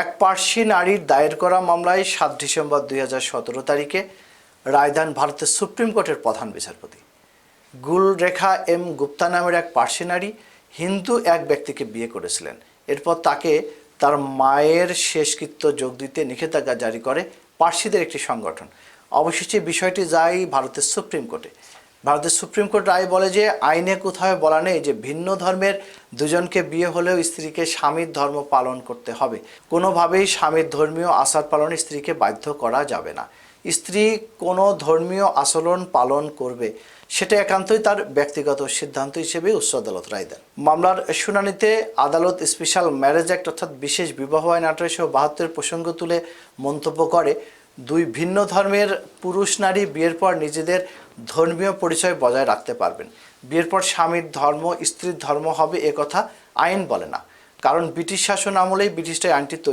এক পার্সি নারীর দায়ের করা মামলায় সাত ডিসেম্বর দুই হাজার সতেরো তারিখে রায়দান ভারতের সুপ্রিম কোর্টের প্রধান বিচারপতি। গুলরেখা এম গুপ্তা নামের এক পার্সি নারী হিন্দু এক ব্যক্তিকে বিয়ে করেছিলেন। এরপর তাকে তার মায়ের শেষকৃত্য যোগ দিতে নিষেধাজ্ঞা জারি করে পার্সিদের একটি সংগঠন। অবশেষে বিষয়টি যায় ভারতের সুপ্রিম কোর্টে। ভারতের সুপ্রিম কোর্ট রায় বলে যে, আইনে কোথাও বলা নেই যে ভিন্ন ধর্মের দুজনকে বিয়ে হলেও স্ত্রীকে স্বামীর ধর্ম পালন করতে হবে। কোনোভাবেই স্বামীর ধর্মীয় আচার পালনে স্ত্রীকে বাধ্য করা যাবে না। স্ত্রী কোনো ধর্মীয় আচরণ পালন করবে, সেটা একান্তই তার ব্যক্তিগত সিদ্ধান্ত হিসেবে উচ্চ আদালত রায় দেন। মামলার শুনানিতে আদালত স্পেশাল ম্যারেজ অ্যাক্ট অর্থাৎ বিশেষ বিবাহ আইন আঠারোশো বাহাত্তর প্রসঙ্গ তুলে মন্তব্য করে দুই ভিন্ন ধর্মের পুরুষ নারী বিয়ের পর নিজেদের ধর্মীয় পরিচয় বজায় রাখতে পারবেন। বিয়ের পর স্বামীর ধর্ম, স্ত্রীর ধর্ম হবে এ কথা আইন বলে না। কারণ ব্রিটিশ শাসন আমলেই ব্রিটিশরা আইনটি তৈরি